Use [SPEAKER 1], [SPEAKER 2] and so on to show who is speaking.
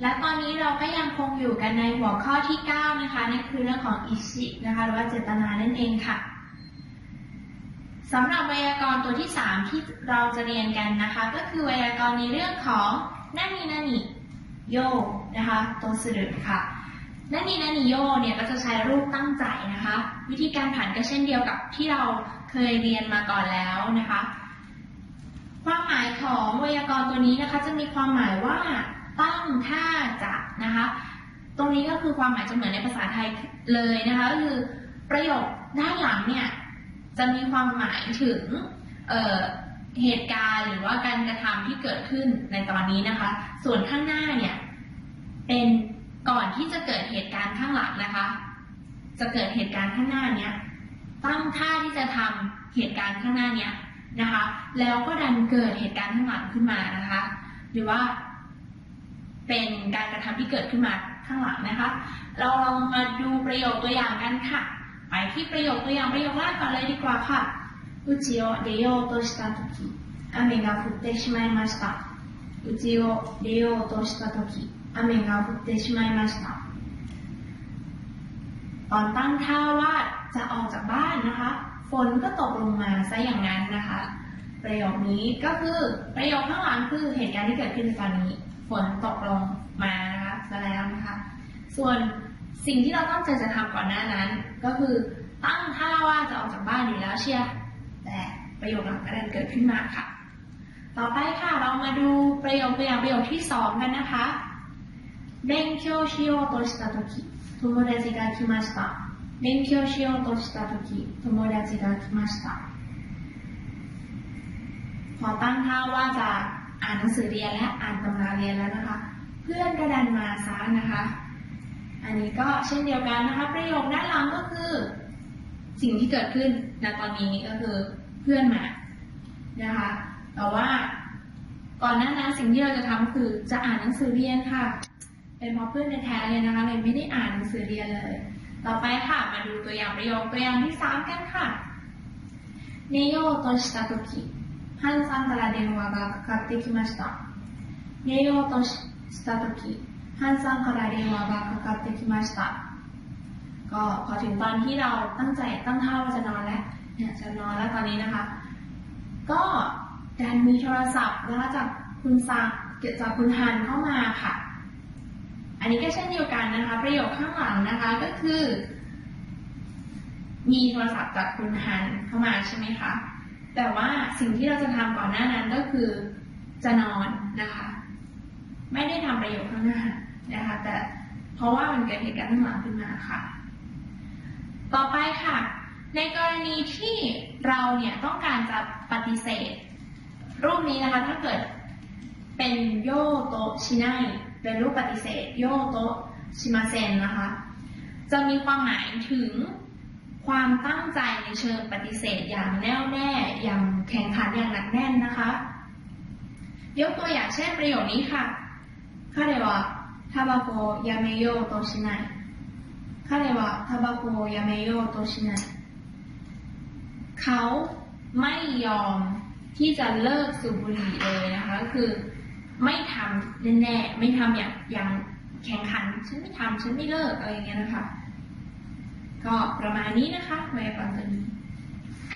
[SPEAKER 1] และตอนนี้เราก็ยังคงอยู่กันในหัวข้อที่ 9 นะคะนั่นคือเรื่องของอิชินะคะหรือว่าเจตนานั่นเองค่ะสำหรับไวยากรณ์ตัวที่ 3 ที่เราจะเรียนกันนะคะ ก็คือไวยากรณ์ในเรื่องของนานินานิโยนะคะตัวสรุปค่ะนานินานิโยเนี่ยก็จะใช้รูปตั้งใจนะคะ วิธีการผันก็เช่นเดียวกับที่เราเคยเรียนมาก่อนแล้วนะคะ ความหมายของไวยากรณ์ตัวนี้นะคะ จะมีความหมายว่า ตั้งท่าจะนะคะ ตรงนี้ก็คือความหมายจะเหมือนในภาษาไทยเลยนะคะก็คือประโยคด้านหลังเนี่ยจะมีความหมายถึงเเหตุการณ์หรือว่าการกระทำที่เกิดขึ้นในตอนนี้นะคะ ส่วนข้างหน้าเนี่ยเป็นก่อนที่จะเกิดเหตุการณ์ข้างหลังนะคะ จะเกิดเหตุการณ์ข้างหน้าเนี้ยตั้งท่าที่จะทำเหตุการณ์ข้างหน้าเนี้ยนะคะ แล้วก็ดันเกิดเหตุการณ์ข้างหลังขึ้นมานะคะ หรือว่า เป็นการกระทำที่เกิดขึ้นมาข้างหลังนะคะ เราลองมาดูประโยคตัวอย่างกันค่ะ ไปที่ประโยคตัวอย่างประโยคแรกก่อนเลยดีกว่าค่ะうちを出ようとしたとき雨が降ってしまいましたうちを出ようとしたとき雨が降ってしまいましたตอนตั้งท่าว่าจะออกจากบ้านนะคะ ฝนก็ตกลงมาซะอย่างนั้นนะคะ ประโยคนี้ก็คือประโยคข้างหลังคือเหตุการณ์ที่เกิดขึ้นในตอนนี้ฝนตกลงมานะคะแล้วนะคะส่วนสิ่งที่เราต้องใจจะทำก่อนหน้านั้น ก็คือตั้งท่าว่าจะออกจากบ้านอยู่แล้วเชียร์แต่ประโยคหลังก็ดันเกิดขึ้นมาค่ะ ต่อไปค่ะเรามาดูประโยคตัวยประโยคที่สองกันนะคะเร่งเคียวชิโอโตชิตาโตกิโทโมเดจิกาคิมาสตาเร่งเคียวชิโอโตชิตาโกิโทโมเดจิกาคิมาสตา พอตั้งท่าว่าจะอ่านหนังสือเรียนและอ่านตำราเรียนแล้วนะคะ เพื่อนก็ดันมาซะนะคะ อันนี้ก็เช่นเดียวกันนะคะ ประโยคด้านหลังก็คือ สิ่งที่เกิดขึ้นณตอนนี้ก็คือเพื่อนมานะคะ แต่ว่าก่อนหน้านั้นสิ่งที่เราจะทำคือจะอ่านหนังสือเรียนค่ะ เป็นมอเพื่อนแท้เลยนะคะเลยไม่ได้อ่านหนังสือเรียนเลย ต่อไปค่ะมาดูตัวอย่างประโยคตัวอย่างที่สามกันค่ะเนโยโตชิตาโตคิ ハンさんから電話がかかってきました寝ようとした時ハンさんから電話がかかってきましたก็พอถึงตอนที่เราตั้งใจตั้งท่าว่าจะนอนแล้วเนี่ยจะนอนแล้วตอนนี้นะคะ ก็ดันมีโทรศัพท์นะคะจากคุณซักเกิดจากคุณฮันเข้ามาค่ะ อันนี้ก็เช่นเดียวกันนะคะ ประโยคข้างหลังนะคะก็คือ มีโทรศัพท์จากคุณฮันเข้ามาใช่ไหมคะ แต่ว่าสิ่งที่เราจะทำก่อนหน้านั้นก็คือจะนอนนะคะ ไม่ได้ทำประโยชน์ข้างหน้านะคะ แต่เพราะว่ามันเกิดเหตุการณ์ข้างหลังขึ้นมาค่ะ ต่อไปค่ะ ในกรณีที่เราเนี่ยต้องการจะปฏิเสธ รูปนี้นะคะถ้าเกิดเป็นโยโตชิไนเป็นรูปปฏิเสธ โยโตชิมาเซนนะคะ จะมีความหมายถึง ความตั้งใจในเชิงปฏิเสธอย่างแน่วแน่ อย่างแข่งขันอย่างหนักแน่นนะคะ ยกตัวอย่างเช่นประโยคนี้ค่ะ彼はタバコをやめようとしない彼はタバコをやめようとしないเขาไม่ยอมที่จะเลิกสูบบุหรี่เลยนะคะก็คือไม่ทำแน่ๆไม่ทำอย่างอย่างแข่งขัน ฉันไม่ทำฉันไม่เลิกอะไรอย่างเงี้ยนะคะ ก็ประมาณนี้นะคะไวยากรณ์ตัวนี้